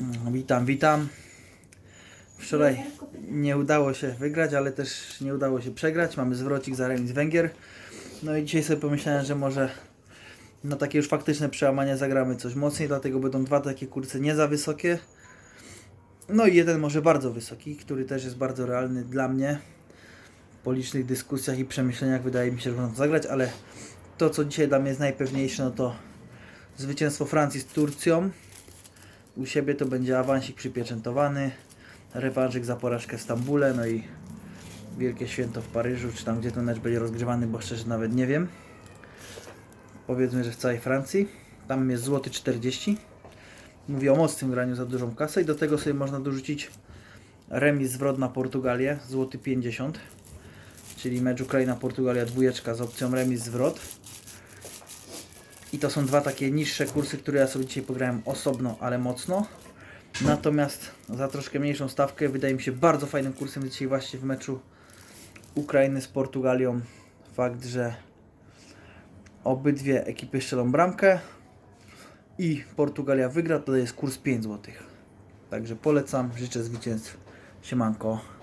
Mm, Witam, witam. Wczoraj nie udało się wygrać, ale też nie udało się przegrać. Mamy zwrocik za remis Węgier. No i dzisiaj sobie pomyślałem, że może na takie już faktyczne przełamanie zagramy coś mocniej, dlatego będą dwa takie kurce nie za wysokie. No i jeden może bardzo wysoki, który też jest bardzo realny dla mnie. Po licznych dyskusjach i przemyśleniach wydaje mi się, że można zagrać, ale to co dzisiaj dla mnie jest najpewniejsze, no to zwycięstwo Francji z Turcją. U siebie to będzie awansik przypieczętowany, rewanżyk za porażkę w Stambule, no i wielkie święto w Paryżu, czy tam gdzie ten mecz będzie rozgrywany, bo szczerze nawet nie wiem. Powiedzmy, że w całej Francji. Tam jest złoty 40. Mówię o mocnym graniu za dużą kasę i do tego sobie można dorzucić remis zwrot na Portugalię, złoty 50. Czyli mecz Ukraina-Portugalia dwójeczka z opcją remis zwrot. I to są dwa takie niższe kursy, które ja sobie dzisiaj pograłem osobno, ale mocno. Natomiast za troszkę mniejszą stawkę wydaje mi się bardzo fajnym kursem dzisiaj właśnie w meczu Ukrainy z Portugalią. Fakt, że obydwie ekipy strzelą bramkę i Portugalia wygra, to jest kurs 5 zł. Także polecam, życzę zwycięstw. Siemanko.